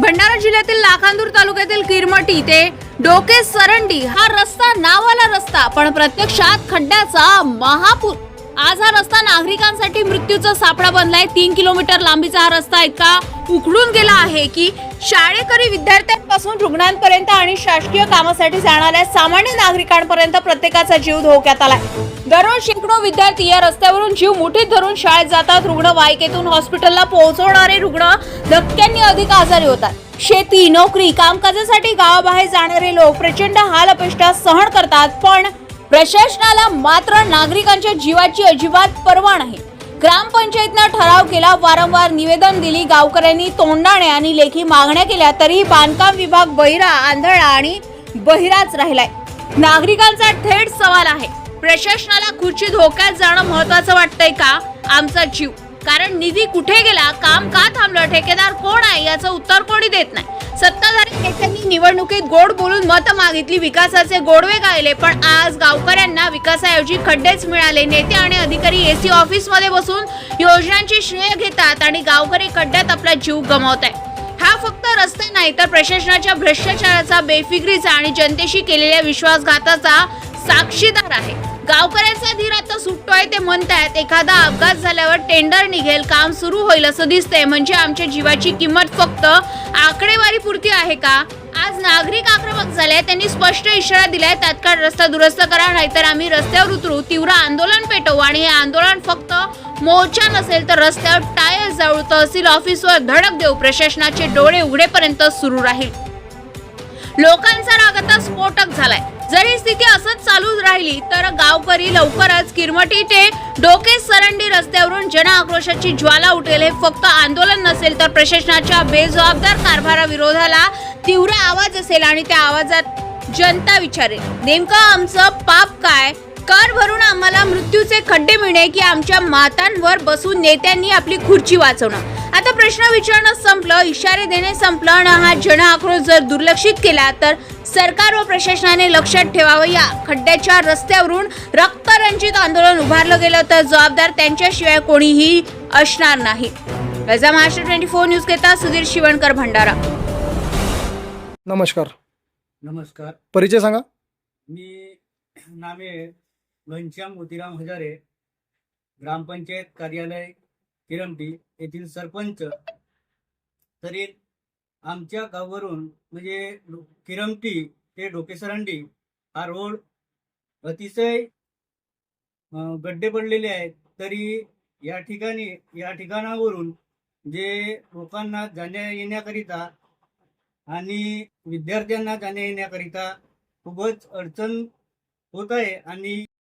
भंडारा जिल्ह्यातील लाखांदूर तालुक्यातील किरमटी ते डोके सरंडी हा रस्ता नावाला रस्ता पण प्रत्यक्षात खड्ड्याचा महापूर. आज हा रस्ता नागरिकांसाठी मृत्यूचा सापळा बनलाय. तीन किलोमीटर लांबीचा हा रस्ता इतका उखडून गेला आहे की शाळेकरी विद्यार्थ्यांपासून रुग्णांपर्यंत आणि शासकीय कामासाठी जाणाऱ्या सामान्य नागरिकांपर्यंत प्रत्येकाचा जीव धोक्यात आलाय. दररोज शेकडो विद्यार्थी या रस्त्यावरून जीव मुठीत धरून शाळेत जातात. रुग्णवाहिकेतून हॉस्पिटलला पोहोचवणारे रुग्ण धक्क्यांनी अधिक आजारी होतात. शेती नोकरी कामकाजासाठी गावाबाहेर जाणारे लोक प्रचंड हाल अपेष्टा सहन करतात पण प्रशासनाला मात्र नागरिकांच्या जीवाची अजिबात पर्वा नाही. ग्रामपंचायतनं ठराव केला वारंवार निवेदन दिली गावकऱ्यांनी तोंडाणे आणि लेखी मागण्या केल्या तरी बांधकाम विभाग बहिरा आंधळा आणि बहिराच राहिलाय. नागरिकांचा थेट सवाल आहे प्रशासनाला खुर्ची धोक्यात जाणं महत्वाचं वाटतंय का? आमचा जीव. कारण निधी कुठे गेला काम का थांबलं ठेकेदार त्याचं उत्तर कोणी देत नाही. सत्ताधारी नेत्यांनी निवडणुकीत गोड बोलून मत मागितली. विकासाचे गोडवे गायले पण आज गावकऱ्यांना विकासाऐवजी खड्डेच मिळाले. नेते आणि अधिकारी एसी ऑफिसमध्ये बसून योजनांची श्रेय घेतात आणि गावकरी खड्ड्यात आपला जीव गमावत आहे हा फक्त रस्ते नाही तर प्रशासनाच्या भ्रष्टाचाराचा बेफिक्रीचा आणि जनतेशी केलेल्या विश्वासघाताचा साक्षीदार आहे. गावकऱ्यांचा धीर आता सुटतोय ते म्हणतायत एखादा अपघात झाल्यावर टेंडर निघेल काम सुरू होईल असं दिसतंय. म्हणजे आमच्या जीवाची किंमत फक्त आकडेवारी पुरती आहे का? आज नागरिक आक्रमक झाले त्यांनी स्पष्ट इशारा दिलाय तात्काळ रस्ता दुरुस्त करा नाहीतर आम्ही रस्त्यावर उतरू तीव्र आंदोलन पेटवू. आणि हे आंदोलन फक्त मोर्चा नसेल तर रस्त्यावर टायर जाळू तहसील ऑफिसवर धडक देऊ प्रशासनाचे डोळे उघडेपर्यंत सुरू राहील. लोकांचा राग आता स्फोटक झालाय. जर ही स्थिती असंच चालू राहिली तर गावकरी लवकरच किरमटी ते डोके सरंडी रस्त्यावरून जन आक्रोशाची ज्वाला उठेल. हे फक्त आंदोलन नसेल तर प्रशासनाच्या बेजबाबदार कारभाराविरोधाला तीव्र आवाज असेल आणि त्या आवाजात जनता विचारेल. नेमकं आमचं पाप काय? कर भरून आम्हाला मृत्यूचे खड्डे मिळणे की आमच्या मातांवर बसून नेत्यांनी आपली खुर्ची वाचवणं? प्रश्न विचारणं संपलं इशारे देणे संपलं आणि हा जन आक्रोश जर दुर्लक्षित केला तर सरकार व प्रशासनाने लक्षात ठेवावं. या खड्ड्याच्या रस्त्यावरून रक्तरंजित आंदोलन उभारलं गेलं तर जबाबदार त्यांच्याशिवाय कोणीही असणार नाही. रजा महाराष्ट्र ट्वेंटी फोर न्यूज घेता सुधीर शिवणकर भंडारा. नमस्कार. नमस्कार. परिचय सांगा. मी नामे घनश्याम मोतीराम हजारे ग्रामपंचायत कार्यालय किरमटी येथील सरपंच तरी आमच्या गावावरून म्हणजे किरमटी ते डोकेसरांडी हा रोड अतिशय गड्डे पडलेले आहेत. तरी या ठिकाणी या ठिकाणावरून जे लोकांना जाण्या येण्याकरिता आणि विद्यार्थ्यांना जाण्या येण्याकरिता खूपच अडचण होत आहे आणि